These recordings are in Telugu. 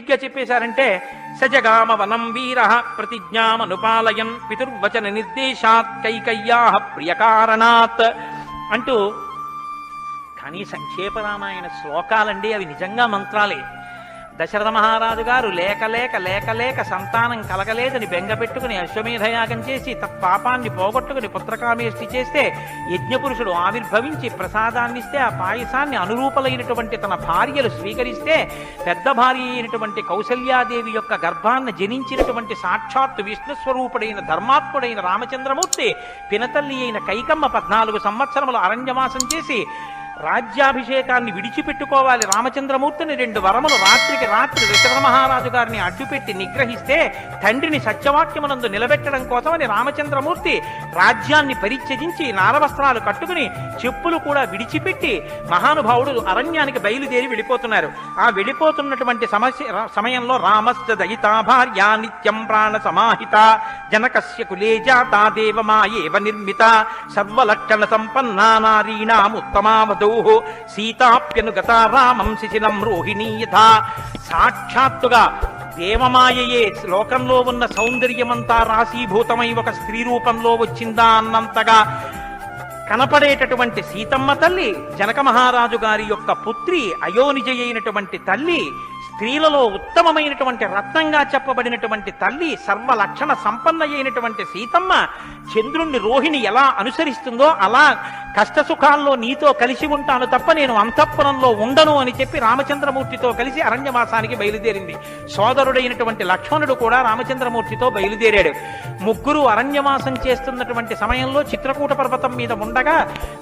తేలిగ్గా చెప్పేశారంటే సజగామ వనం వీర ప్రతిజ్ఞామనుపాలయన్ పితుర్వచన నిర్దేశాత్ కైకయ్యా ప్రియకారణాత్ అంటూ కానీ సంక్షేప రామాయణ శ్లోకాలండి అవి నిజంగా మంత్రాలే. దశరథ మహారాజు గారు లేక లేక లేక లేక సంతానం కలగలేదని బెంగపెట్టుకుని అశ్వమేధయాగం చేసి తత్పాపాన్ని పోగొట్టుకుని పుత్రకామేష్టి చేస్తే యజ్ఞపురుషుడు ఆవిర్భవించి ప్రసాదాన్నిస్తే ఆ పాయసాన్ని అనురూపలైనటువంటి తన భార్యలు స్వీకరిస్తే పెద్ద భార్య అయినటువంటి కౌశల్యాదేవి యొక్క గర్భాన్ని జనించినటువంటి సాక్షాత్తు విష్ణు స్వరూపుడైన ధర్మాత్ముడైన రామచంద్రమూర్తి పినతల్లి అయిన కైకమ్మ పద్నాలుగు సంవత్సరములు అరణ్యవాసం చేసి రాజ్యాభిషేకాన్ని విడిచిపెట్టుకోవాలి రామచంద్రమూర్తిని రెండు వరములు రాత్రికి రాత్రి దశరథ మహారాజు గారిని అడ్డుపెట్టి నిగ్రహిస్తే తండ్రిని సత్యవాక్యమునందు నిలబెట్టడం కోసమని రామచంద్రమూర్తి రాజ్యాన్ని పరిత్యజించి నారవస్త్రాలు కట్టుకుని చెప్పులు కూడా విడిచిపెట్టి మహానుభావుడు అరణ్యానికి బయలుదేరి వెళ్ళిపోతున్నారు. ఆ వెళ్ళిపోతున్నటువంటి సమస్య సమయంలో రామస్య దయితా భార్య నిత్యం ప్రాణ సమాహిత జనకస్య కులే జాతా దేవమాయేవ నిర్మిత సర్వలక్షణ సంపన్నా నారీణాముత్తమావధూ సీతాప్యనుగత రామం శిశిలం రోహిణీ యథా. సాక్షాత్తుగా దేవమాయయే లోకంలో ఉన్న సౌందర్యమంతా రాశీభూతమై ఒక స్త్రీ రూపంలో వచ్చిందా అన్నంతగా కనపడేటటువంటి సీతమ్మ తల్లి జనక మహారాజు గారి యొక్క పుత్రి అయోనిజ అయినటువంటి తల్లి స్త్రీలలో ఉత్తమమైనటువంటి రత్నంగా చెప్పబడినటువంటి తల్లి సర్వ లక్షణ సంపన్న అయినటువంటి సీతమ్మ చంద్రుణ్ణి రోహిణి ఎలా అనుసరిస్తుందో అలా కష్టసుఖాల్లో నీతో కలిసి ఉంటాను తప్ప నేను అంతఃపురంలో ఉండను అని చెప్పి రామచంద్రమూర్తితో కలిసి అరణ్యవాసానికి బయలుదేరింది. సోదరుడైనటువంటి లక్ష్మణుడు కూడా రామచంద్రమూర్తితో బయలుదేరాడు. ముగ్గురు అరణ్యవాసం చేస్తున్నటువంటి సమయంలో చిత్రకూట పర్వతం మీద ఉండగా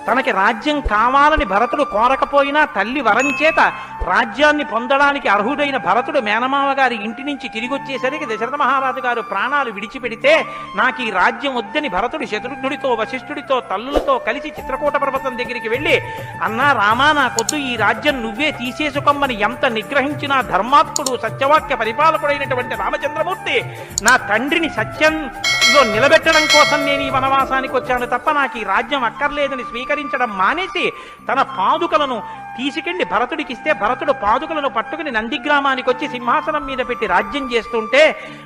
తనకి రాజ్యం కావాలని భరతుడు కోరకపోయినా తల్లి వరం చేత రాజ్యాన్ని పొందడానికి అర్హుడైన భరతుడు మేనమామ గారి ఇంటి నుంచి తిరిగి వచ్చేసరికి దశరథ మహారాజు గారు ప్రాణాలు విడిచిపెడితే నాకు ఈ రాజ్యం వద్దని భరతుడు శత్రుఘ్నుడితో వశిష్ఠుడితో తల్లులతో కలిసి చిత్రకూట పర్వతం దగ్గరికి వెళ్ళి అన్నా రామా నాకొద్దు. ఈ రాజ్యం నువ్వే తీసేసుకోమని ఎంత నిగ్రహించినా ధర్మాత్ముడు సత్యవాక్య పరిపాలకుడైనటువంటి రామచంద్రమూర్తి నా తండ్రిని సత్యం సత్యంలో నిలబెట్టడం కోసం నేను ఈ వనవాసానికి వచ్చాను తప్ప నాకు ఈ రాజ్యం అక్కర్లేదని స్వీకరించడం మానేసి తన పాదుకలను తీసుకెళ్ళి భరతుడికి ఇస్తే భరతుడు పాదుకలను పట్టుకుని నందిగ్రామానికి వచ్చి సింహాసనం మీద పెట్టి రాజ్యం చేస్తుంటే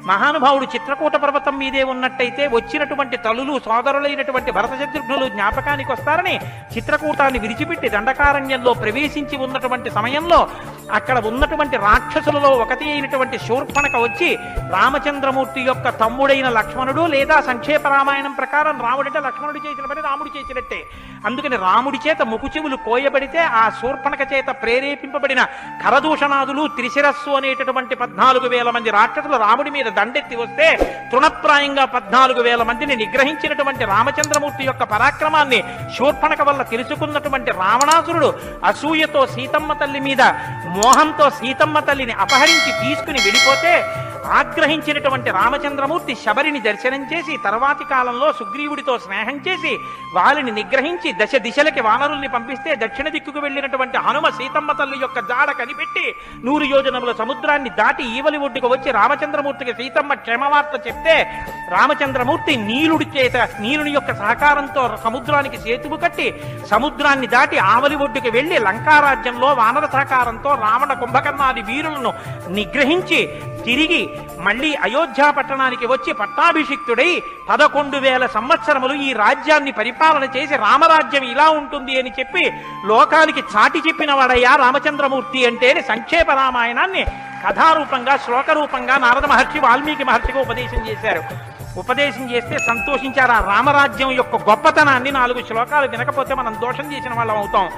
మహానుభావుడు చిత్రకూట పర్వతం మీదే ఉన్నట్టయితే వచ్చినటువంటి తలులు సోదరులైనటువంటి భరత శత్రుఘ్నులు జ్ఞాపకానికి వస్తారని చిత్రకూటాన్ని విడిచిపెట్టి దండకారణ్యంలో ప్రవేశించి ఉన్నటువంటి సమయంలో అక్కడ ఉన్నటువంటి రాక్షసులలో ఒకటి అయినటువంటి శూర్పణక వచ్చి రామచంద్రమూర్తి యొక్క తమ్ముడైన లక్ష్మణుడు లేదా సంక్షేప రామాయణం ప్రకారం రాముడంటే లక్ష్మణుడు చేసిన పని రాముడు చేసినట్టే అందుకని రాముడి చేత ముకుచెవులు కోయబడితే ఆ శూర్పణక చేత ప్రేరేపింపబడిన కరదూషణాదులు త్రిశిరస్సు అనేటటువంటి పద్నాలుగు వేల మంది రాక్షసులు రాముడి మీద దండెత్తి వస్తే తృణప్రాయంగా పద్నాలుగు వేల మందిని నిగ్రహించినటువంటి రామచంద్రమూర్తి యొక్క పరాక్రమాన్ని శూర్పణక వల్ల తెలుసుకున్నటువంటి రావణాసురుడు అసూయతో సీతమ్మ తల్లి మీద మోహంతో సీతమ్మ తల్లిని అపహరించి తీసుకుని వెళ్ళిపోతే ఆగ్రహించినటువంటి రామచంద్రమూర్తి శబరిని దర్శనం చేసి తర్వాతి కాలంలో సుగ్రీవుడితో స్నేహం చేసి వారిని నిగ్రహించి దశ దిశలకి వానరుల్ని పంపిస్తే దక్షిణ దిక్కుకు వెళ్ళినటువంటి హనుమ సీతమ్మ తల్లి యొక్క జాడ కనిపెట్టి నూరు యోజనముల సముద్రాన్ని దాటి ఈవలి ఒడ్డుకు వచ్చి రామచంద్రమూర్తికి సీతమ్మ క్షేమవార్త చెప్తే రామచంద్రమూర్తి నీలుడి చేత నీలుని యొక్క సహకారంతో సముద్రానికి సేతువు కట్టి సముద్రాన్ని దాటి ఆవలి ఒడ్డుకు వెళ్ళి లంకారాజ్యంలో వానర సహకారంతో రావణ కుంభకర్ణాది వీరులను నిగ్రహించి తిరిగి మళ్ళీ అయోధ్య పట్టణానికి వచ్చి పట్టాభిషిక్తుడై పదకొండు వేల సంవత్సరములు ఈ రాజ్యాన్ని పరిపాలన చేసి రామరాజ్యం ఇలా ఉంటుంది అని చెప్పి లోకానికి చాటి చెప్పిన వాడయ్యా రామచంద్రమూర్తి అంటే సంక్షేప రామాయణాన్ని కథారూపంగా శ్లోకరూపంగా నారద మహర్షి వాల్మీకి మహర్షికి ఉపదేశం చేశారు. ఉపదేశం చేస్తే సంతోషించారు. ఆ రామరాజ్యం యొక్క గొప్పతనాన్ని నాలుగు శ్లోకాలు వినకపోతే మనం దోషం చేసిన వాళ్ళం అవుతాం.